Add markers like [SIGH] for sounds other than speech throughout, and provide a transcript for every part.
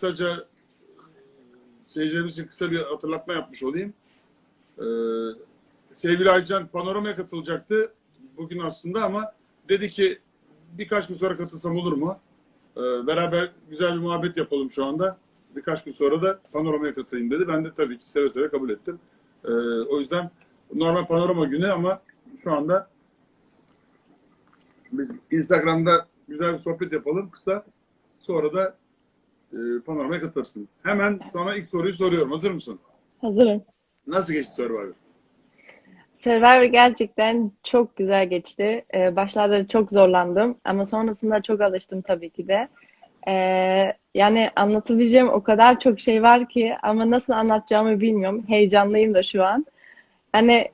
kısaca seyircilerimiz için kısa bir hatırlatma yapmış olayım. Ee, sevgili Aycan panoramaya katılacaktı bugün aslında ama dedi ki birkaç gün sonra katılsam olur mu? Ee, beraber güzel bir muhabbet yapalım şu anda. Birkaç gün sonra da panoramaya katılayım dedi. Ben de tabii ki seve seve kabul ettim. Ee, o yüzden normal panorama günü ama şu anda biz Instagram'da güzel bir sohbet yapalım kısa. Sonra da e, panoramaya katılırsın. Hemen sana ilk soruyu soruyorum. Hazır mısın? Hazırım. Nasıl geçti Survivor? Survivor gerçekten çok güzel geçti. Ee, başlarda çok zorlandım ama sonrasında çok alıştım tabii ki de. Ee, yani anlatabileceğim o kadar çok şey var ki ama nasıl anlatacağımı bilmiyorum. Heyecanlıyım da şu an. Yani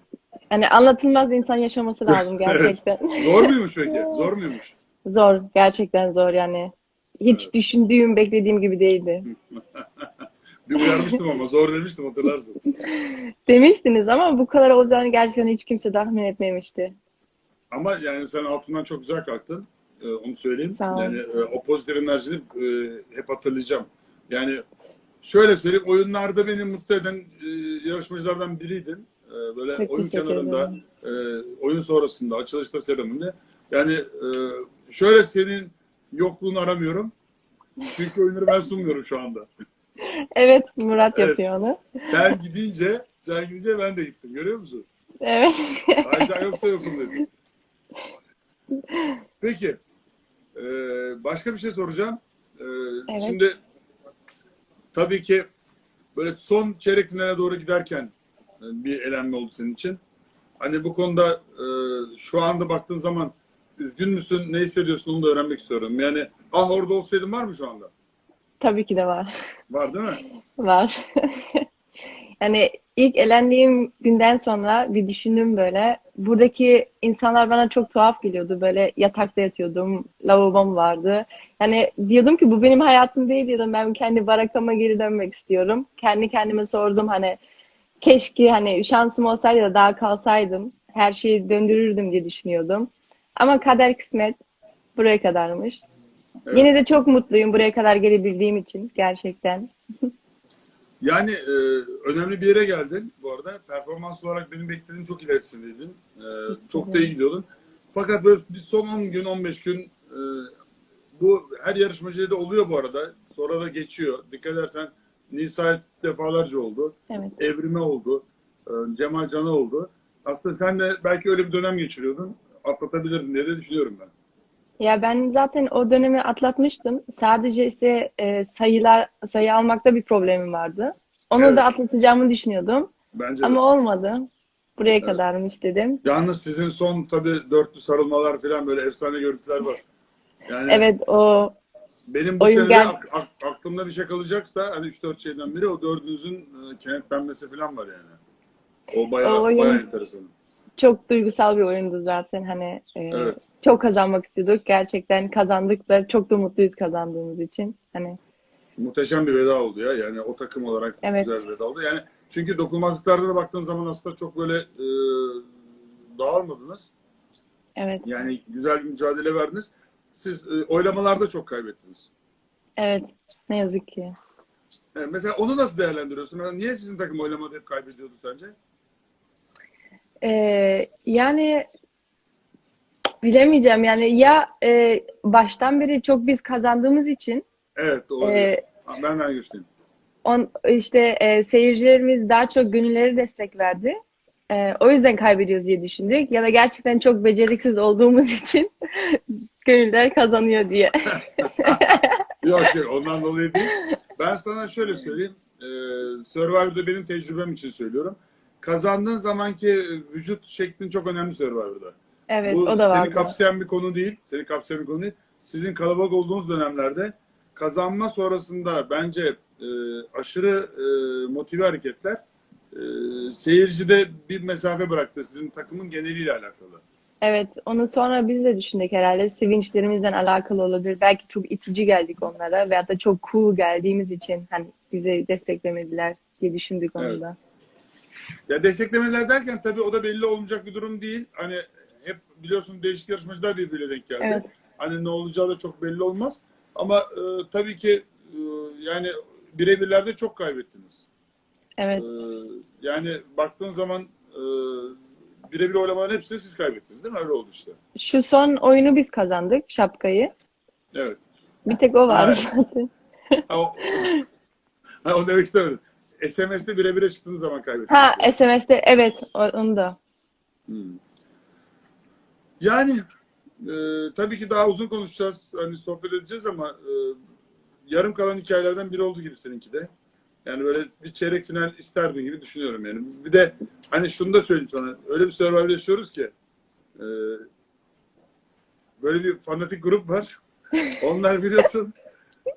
hani anlatılmaz insan yaşaması lazım [LAUGHS] gerçekten. Zor muymuş peki? Zor muymuş? Zor, gerçekten zor yani. Hiç Evet. düşündüğüm, beklediğim gibi değildi. [LAUGHS] Bir uyarmıştım ama zor demiştim hatırlarsın. [LAUGHS] Demiştiniz ama bu kadar olacağını gerçekten hiç kimse tahmin etmemişti. Ama yani sen altından çok güzel kalktın. Ee, onu söyleyeyim. Sağ ol. Yani e, o pozitif enerjini e, hep hatırlayacağım. Yani şöyle söyleyeyim oyunlarda beni mutlu eden e, yarışmacılardan biriydin. E, böyle Çok oyun kenarında, ederim. e, oyun sonrasında, açılışta seremonide. Yani e, şöyle senin yokluğunu aramıyorum. Çünkü oyunları ben sunmuyorum şu anda. Evet, Murat Evet. yapıyor onu. Sen gidince, sen gidince ben de gittim. Görüyor musun? Evet. Ayşen yoksa yokum dedi. Peki. Ee, başka bir şey soracağım. Ee, Evet. Şimdi tabii ki böyle son çeyrek finale doğru giderken e, bir elenme oldu senin için. Hani bu konuda e, şu anda baktığın zaman üzgün müsün, ne hissediyorsun onu da öğrenmek istiyorum. Yani ah orada olsaydım var mı şu anda? Tabii ki de var. Var değil mi? Var. [LAUGHS] Yani ilk elendiğim günden sonra bir düşündüm böyle. Buradaki insanlar bana çok tuhaf geliyordu. Böyle yatakta yatıyordum. Lavabom vardı. Yani diyordum ki bu benim hayatım değil diyordum. Ben kendi barakama geri dönmek istiyorum. Kendi kendime sordum hani keşke hani şansım olsaydı da daha kalsaydım. Her şeyi döndürürdüm diye düşünüyordum. Ama kader kısmet buraya kadarmış. Evet. Yine de çok mutluyum buraya kadar gelebildiğim için gerçekten. [LAUGHS] Yani e, önemli bir yere geldin bu arada. Performans olarak benim beklediğim çok ilerisindeydin. E, çok da iyi gidiyordun. Fakat böyle bir son 10 gün, 15 gün e, bu her yarışmacıda da oluyor bu arada. Sonra da geçiyor. Dikkat edersen Nisa defalarca oldu. Evet. Evrime oldu. E, Cemal Can'a oldu. Aslında sen de belki öyle bir dönem geçiriyordun. Atlatabilirdin diye de düşünüyorum ben. Ya ben zaten o dönemi atlatmıştım. Sadece ise e, sayılar sayı almakta bir problemim vardı. Onu Evet. da atlatacağımı düşünüyordum. Bence de. Ama olmadı. Buraya kadarmış dedim. Yalnız sizin son tabii dörtlü sarılmalar falan böyle efsane görüntüler var. Yani Evet o Benim bu Oyun sene gel- ak- ak- aklımda bir şey kalacaksa hani 3-4 şeyden biri o dördünüzün e, kenetlenmesi falan var yani. O bayağı, O oyun- bayağı enteresan. Çok duygusal bir oyundu zaten. Hani e, Evet. çok kazanmak istiyorduk. Gerçekten kazandık da çok da mutluyuz kazandığımız için. Hani Muhteşem bir veda oldu ya. Yani o takım olarak Evet. güzel bir veda oldu. Yani çünkü dokunmazlıklarda da baktığın zaman aslında çok böyle e, dağılmadınız. evet. Yani güzel bir mücadele verdiniz. Siz e, oylamalarda çok kaybettiniz. Evet. Ne yazık ki. Yani mesela onu nasıl değerlendiriyorsun? Yani niye sizin takım oylamada hep kaybediyordu sence? Ee, yani bilemeyeceğim yani ya e, baştan beri çok biz kazandığımız için Evet doğru. e, ben ben güçlüyüm. on, işte e, seyircilerimiz daha çok gönülleri destek verdi. E, o yüzden kaybediyoruz diye düşündük. Ya da gerçekten çok beceriksiz olduğumuz [LAUGHS] için gönüller kazanıyor diye. [LAUGHS] Yok yok ondan dolayı değil. Ben sana şöyle söyleyeyim. Ee, Survivor'da benim tecrübem için söylüyorum. Kazandığın zamanki vücut şeklin çok önemli Survivor'da. Evet, Bu o da seni vardı. kapsayan bir konu değil. Seni kapsayan bir konu değil. Sizin kalabalık olduğunuz dönemlerde kazanma sonrasında bence e, aşırı e, motive hareketler e, seyircide bir mesafe bıraktı sizin takımın geneliyle alakalı. Evet, onu sonra biz de düşündük herhalde. Sevinçlerimizden alakalı olabilir. Belki çok itici geldik onlara veyahut da çok cool geldiğimiz için hani bizi desteklemediler diye düşündük onu Evet. da. Ya desteklemeler derken tabii o da belli olmayacak bir durum değil. Hani hep biliyorsun değişik yarışmacılar birbiriyle denk geldi. Evet. Hani ne olacağı da çok belli olmaz. Ama e, tabii ki e, yani birebirlerde çok kaybettiniz. Evet. Ee, yani baktığın zaman e, birebir oylamaların hepsini siz kaybettiniz değil mi? Öyle oldu işte. Şu son oyunu biz kazandık şapkayı. Evet. Bir tek o vardı Evet. zaten. Ha, o, [LAUGHS] ha, o demek istemedim. SMS'te birebire çıktığınız zaman kaybettiniz. Ha SMS'te evet onu da. Hmm. Yani e, tabii ki daha uzun konuşacağız. Hani sohbet edeceğiz ama e, yarım kalan hikayelerden biri oldu gibi seninki de. Yani böyle bir çeyrek final isterdin gibi düşünüyorum yani. Bir de hani şunu da söyleyeyim sana. Öyle bir Survivor yaşıyoruz ki e, böyle bir fanatik grup var. [LAUGHS] Onlar biliyorsun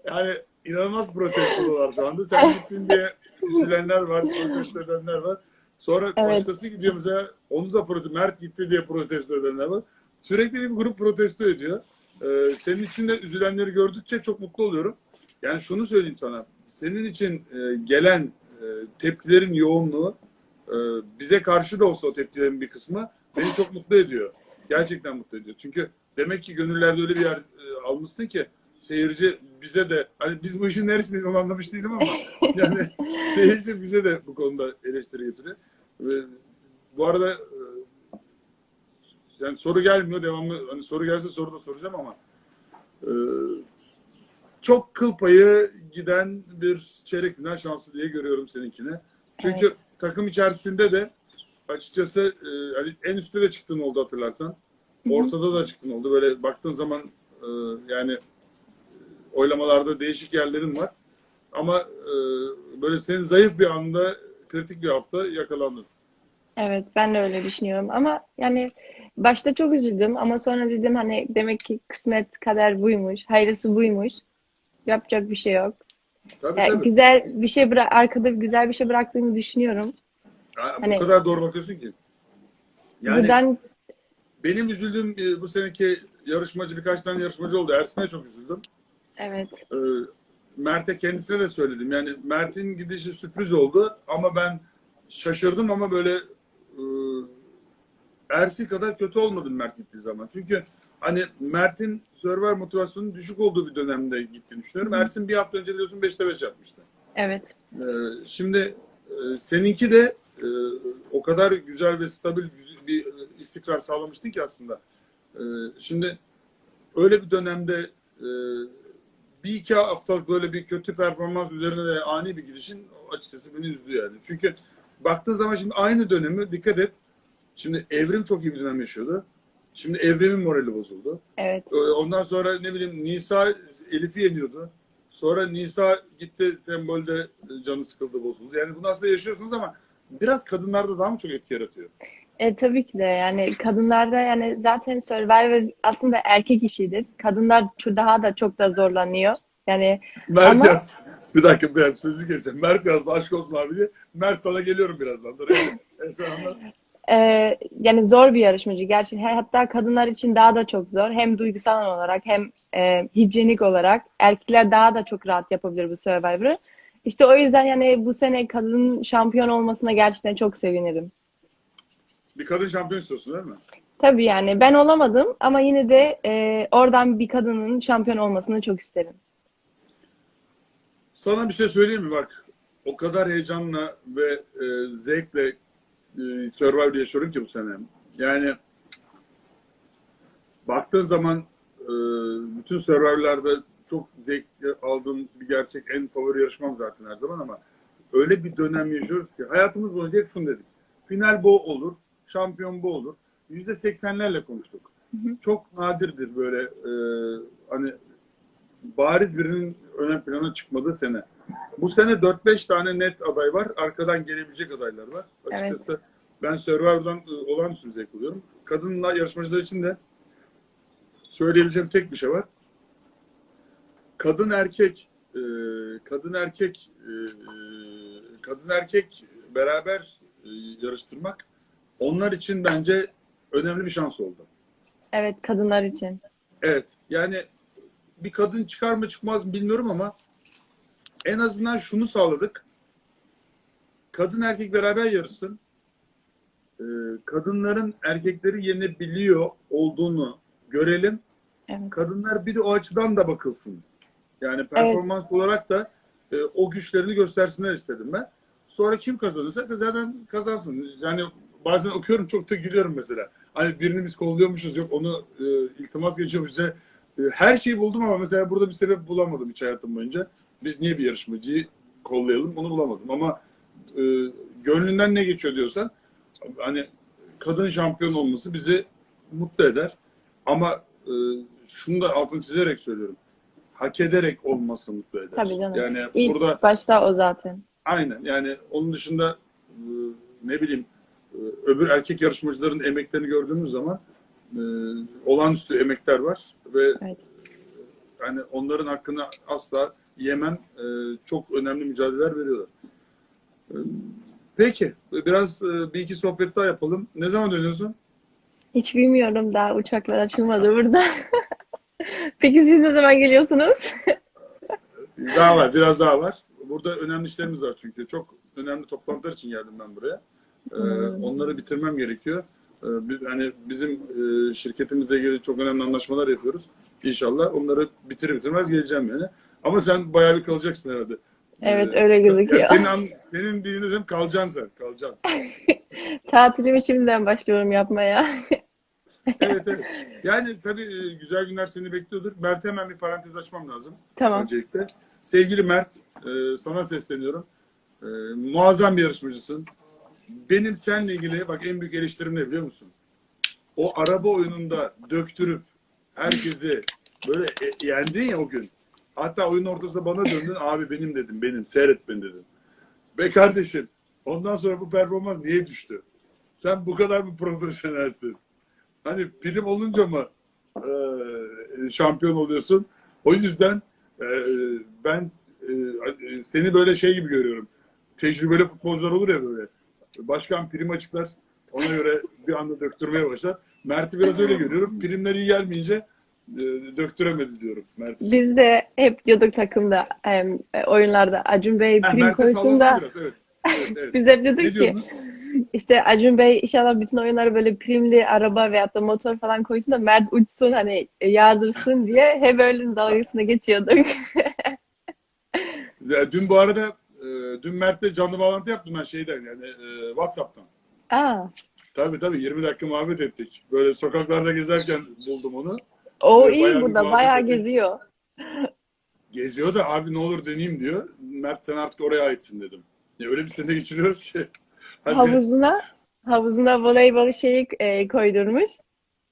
yani inanılmaz protestolar şu anda. Sen gittin diye üzülenler var, protesto edenler var. Sonra Evet. başkası gidiyor mesela onu da protesto, Mert gitti diye protesto edenler var. Sürekli bir grup protesto ediyor. Ee, senin için de üzülenleri gördükçe çok mutlu oluyorum. Yani şunu söyleyeyim sana. Senin için e, gelen e, tepkilerin yoğunluğu e, bize karşı da olsa o tepkilerin bir kısmı beni çok mutlu ediyor. Gerçekten mutlu ediyor. Çünkü demek ki gönüllerde öyle bir yer e, almışsın ki seyirci bize de hani biz bu işin neresindeyiz onu anlamış değilim ama yani [LAUGHS] seyirci bize de bu konuda eleştiri getiriyor. Ve bu arada e, yani soru gelmiyor devamlı hani soru gelse soru da soracağım ama e, çok kıl payı giden bir çeyrek final şansı diye görüyorum seninkini. Çünkü takım içerisinde de açıkçası e, hani en üstte de çıktığın oldu hatırlarsan. hı. Ortada da çıktın oldu. Böyle baktığın zaman e, yani oylamalarda değişik yerlerin var. Ama e, böyle senin zayıf bir anda kritik bir hafta yakalandın. Evet ben de öyle düşünüyorum ama yani başta çok üzüldüm ama sonra dedim hani demek ki kısmet kader buymuş, hayırlısı buymuş. Yapacak bir şey yok. Tabii Yani tabii. güzel bir şey bıra- arkada güzel bir şey bıraktığımı düşünüyorum. Ya, hani- bu kadar doğru bakıyorsun ki. Yani Buradan benim üzüldüğüm e, bu seneki yarışmacı birkaç tane yarışmacı oldu. Ersin'e çok üzüldüm. Evet Ee, Mert'e kendisine de söyledim. Yani Mert'in gidişi sürpriz oldu ama ben şaşırdım ama böyle e, Ersin kadar kötü olmadım Mert gittiği zaman. Çünkü hani Mert'in server motivasyonunun düşük olduğu bir dönemde gittiğini düşünüyorum. Hı. Ersin bir hafta önce biliyorsun 5'te 5 yapmıştı. evet Ee, şimdi e, seninki de e, o kadar güzel ve stabil bir e, istikrar sağlamıştın ki aslında. E, şimdi öyle bir dönemde e, bir iki haftalık böyle bir kötü performans üzerine de ani bir gidişin açıkçası beni üzdü yani. Çünkü baktığın zaman şimdi aynı dönemi dikkat et. Şimdi Evrim çok iyi bir dönem yaşıyordu. Şimdi Evrim'in morali bozuldu. evet Ee, Ondan sonra ne bileyim Nisa Elif'i yeniyordu. Sonra Nisa gitti sembolde canı sıkıldı bozuldu. Yani bunu aslında yaşıyorsunuz ama biraz kadınlarda daha mı çok etki yaratıyor? E, tabii ki de yani kadınlarda yani zaten Survivor aslında erkek işidir. Kadınlar daha da çok da zorlanıyor. Yani Mert Ama- yazdı. Bir dakika ben sözü keseceğim. Mert yazdı aşk olsun abi diye. Mert sana geliyorum birazdan. Dur. E, [LAUGHS] sen anlat. e, yani zor bir yarışmacı gerçekten. Hatta kadınlar için daha da çok zor. Hem duygusal olarak hem e, hijyenik olarak erkekler daha da çok rahat yapabilir bu Survivor'ı. İşte o yüzden yani bu sene kadın şampiyon olmasına gerçekten çok sevinirim. Bir kadın şampiyon istiyorsun değil mi? Tabii yani ben olamadım ama yine de e, oradan bir kadının şampiyon olmasını çok isterim. Sana bir şey söyleyeyim mi? Bak o kadar heyecanla ve e, zevkle e, Survivor yaşıyorum ki bu sene. Yani baktığın zaman e, bütün Survivor'larda çok zevk aldığım bir gerçek en favori yarışmam zaten her zaman ama öyle bir dönem yaşıyoruz ki hayatımız boyunca hep şunu dedik. Final bu olur, şampiyon bu olur. Yüzde seksenlerle konuştuk. hı. Çok nadirdir böyle e, hani bariz birinin ön plana çıkmadığı sene. Bu sene 4-5 tane net aday var. Arkadan gelebilecek adaylar var. Açıkçası ben Survivor'dan e, olağanüstü zevk alıyorum. Kadınla yarışmacılar için de söyleyebileceğim tek bir şey var. Kadın erkek e, kadın erkek e, kadın erkek beraber e, yarıştırmak onlar için bence önemli bir şans oldu. Evet kadınlar için. Evet. Yani bir kadın çıkar mı çıkmaz mı bilmiyorum ama en azından şunu sağladık. Kadın erkek beraber yarışsın. Ee, kadınların erkekleri yenebiliyor olduğunu görelim. Evet. Kadınlar bir de o açıdan da bakılsın. Yani performans olarak da e, o güçlerini göstersinler istedim ben. Sonra kim kazanırsa zaten kazansın. Yani bazen okuyorum çok da gülüyorum mesela. Hani birini biz kolluyormuşuz yok onu e, iltimas geçiyormuş bize. E, her şeyi buldum ama mesela burada bir sebep bulamadım hiç hayatım boyunca. Biz niye bir yarışmacıyı kollayalım onu bulamadım ama e, gönlünden ne geçiyor diyorsan hani kadın şampiyon olması bizi mutlu eder. Ama e, şunu da altını çizerek söylüyorum. Hak ederek olması mutlu eder. Tabii canım. Yani İlk burada başta o zaten. aynen yani onun dışında e, ne bileyim öbür erkek yarışmacıların emeklerini gördüğümüz zaman e, olağanüstü emekler var ve Evet. yani onların hakkını asla yemem. E, çok önemli mücadeleler veriyorlar. E, Peki. Biraz e, bir iki sohbet daha yapalım. Ne zaman dönüyorsun? Hiç bilmiyorum daha uçaklar açılmadı burada. [LAUGHS] Peki siz ne zaman geliyorsunuz? Daha var. Biraz daha var. Burada önemli işlerimiz var çünkü. Çok önemli toplantılar için geldim ben buraya. E, Hmm. Onları bitirmem gerekiyor. E, bir- Hani bizim e, şirketimizle ilgili çok önemli anlaşmalar yapıyoruz. İnşallah onları bitirir bitirmez geleceğim yani. Ama sen bayağı bir kalacaksın herhalde. Evet Ee, öyle gözüküyor. Ya senin, senin dilini dedim kalacaksın sen. Kalacaksın. [LAUGHS] Tatilimi şimdiden başlıyorum yapmaya. [LAUGHS] Evet evet. Yani tabii e, güzel günler seni bekliyordur. Mert hemen bir parantez açmam lazım. Tamam. Öncelikle. Sevgili Mert, e, sana sesleniyorum. Muazzam bir yarışmacısın. Benim seninle ilgili bak en büyük eleştirim ne biliyor musun? O araba oyununda döktürüp herkesi böyle e, yendin ya o gün. Hatta oyunun ortasında bana döndün. Abi benim dedim. Benim. Seyret beni dedim. Be kardeşim. Ondan sonra bu performans niye düştü? Sen bu kadar mı profesyonelsin? Hani prim olunca mı e, şampiyon oluyorsun? O yüzden e, ben e, seni böyle şey gibi görüyorum. Tecrübeli futbolcular olur ya böyle. Başkan prim açıklar. Ona göre bir anda döktürmeye başlar. Mert'i biraz öyle görüyorum. Primler iyi gelmeyince e, döktüremedi diyorum Mert. Biz de hep diyorduk takımda e, oyunlarda Acun Bey Ha, prim Mert'e koysun sallasın da biraz. Evet. Evet, evet. [LAUGHS] biz hep diyorduk ki işte Acun Bey inşallah bütün oyunları böyle primli araba veyahut da motor falan koysun da Mert uçsun hani e, yardırsın diye hep öyle dalgasına geçiyorduk. [LAUGHS] Ya, dün bu arada e, dün Mert'le canlı bağlantı yaptım ben şeyden yani e, WhatsApp'tan. Aa, Tabii tabii 20 dakika muhabbet ettik. Böyle sokaklarda gezerken buldum onu. o Evet, iyi bayağı burada bayağı ettik. geziyor. Geziyor da abi ne olur deneyeyim diyor. Mert sen artık oraya aitsin dedim. Ya öyle bir sene geçiriyoruz ki. [LAUGHS] Hadi. Havuzuna havuzuna voleybol şeyi e, koydurmuş.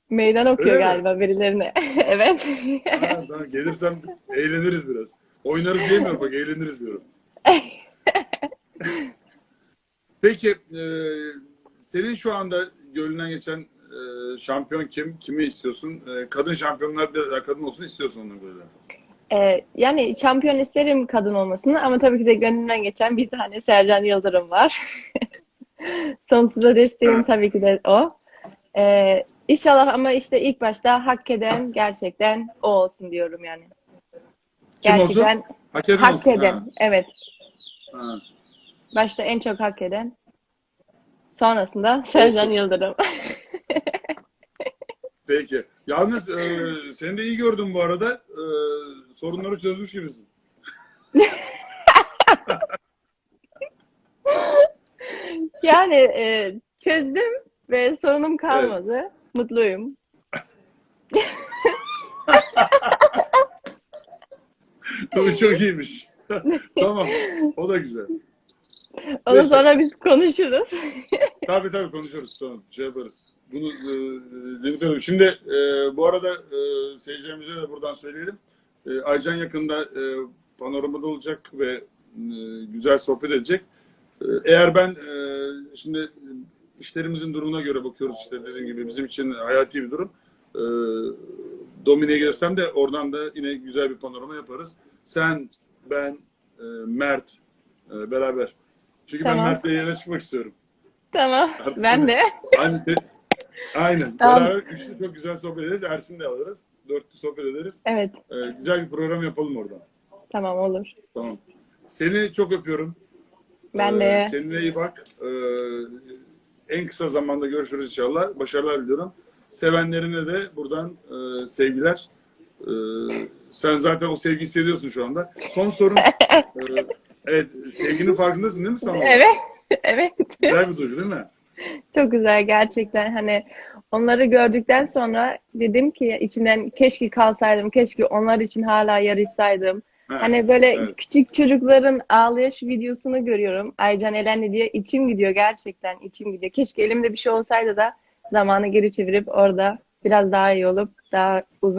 Meydan okuyor Öyle mi? galiba birilerine. [LAUGHS] Evet. Ha, tamam, gelirsem eğleniriz biraz. Oynarız diyemiyorum bak eğleniriz diyorum. [LAUGHS] Peki e, senin şu anda gönlünden geçen e, şampiyon kim? Kimi istiyorsun? E, kadın şampiyonlar da kadın olsun istiyorsun ona göre. Ee, yani şampiyon isterim kadın olmasını ama tabii ki de gönlümden geçen bir tane Sercan Yıldırım var. [LAUGHS] Sonsuza desteğim tabii ki de o. Ee, inşallah ama işte ilk başta hak eden gerçekten o olsun diyorum yani. Kim olsun? Gerçekten Hak eden hak olsun. eden, Ha, evet. Ha. Başta en çok hak eden. Sonrasında Olsun. Yıldırım. [LAUGHS] Peki. Yalnız e, seni de iyi gördüm bu arada. E, sorunları çözmüş gibisin. [LAUGHS] Yani e, çözdüm ve sorunum kalmadı. Mutluyum. [LAUGHS] Bu çok iyiymiş. [LAUGHS] tamam. O da güzel. Ondan Peki. sonra biz konuşuruz. [LAUGHS] Tabii tabii konuşuruz. Tamam. Şey yaparız. Bunu e, denetelim. Şimdi e, bu arada e, seyircilerimize de buradan söyleyelim. E, Aycan yakında e, panoramada olacak ve e, güzel sohbet edecek. E, eğer ben e, şimdi işlerimizin durumuna göre bakıyoruz işte dediğim gibi bizim için hayati bir durum. E, Domine'ye gelirsem de oradan da yine güzel bir panorama yaparız. Sen, ben, e, Mert e, beraber. Çünkü ben Tamam. Mert'le yere çıkmak istiyorum. Tamam. Ben de. [LAUGHS] Aynen. Aynen. Tamam. Beraber üçlü çok güzel sohbet ederiz. Ersin'i de alırız. Dörtlü sohbet ederiz. Evet. Ee, güzel bir program yapalım oradan. Tamam olur. Tamam. Seni çok öpüyorum. Ben Ee, de. Kendine iyi bak. Ee, en kısa zamanda görüşürüz inşallah. Başarılar diliyorum. Sevenlerine de buradan e, sevgiler. Ee, sen zaten o sevgiyi hissediyorsun şu anda. Son sorum. [LAUGHS] Ee, evet, sevginin farkındasın değil mi sen? Evet, evet. Güzel bir duygu değil mi? Çok güzel gerçekten. Hani onları gördükten sonra dedim ki içimden keşke kalsaydım, keşke onlar için hala yarışsaydım. Ha, Hani böyle evet. küçük çocukların ağlayış videosunu görüyorum. Aycan elendi diye içim gidiyor gerçekten içim gidiyor. Keşke elimde bir şey olsaydı da zamanı geri çevirip orada biraz daha iyi olup daha uzun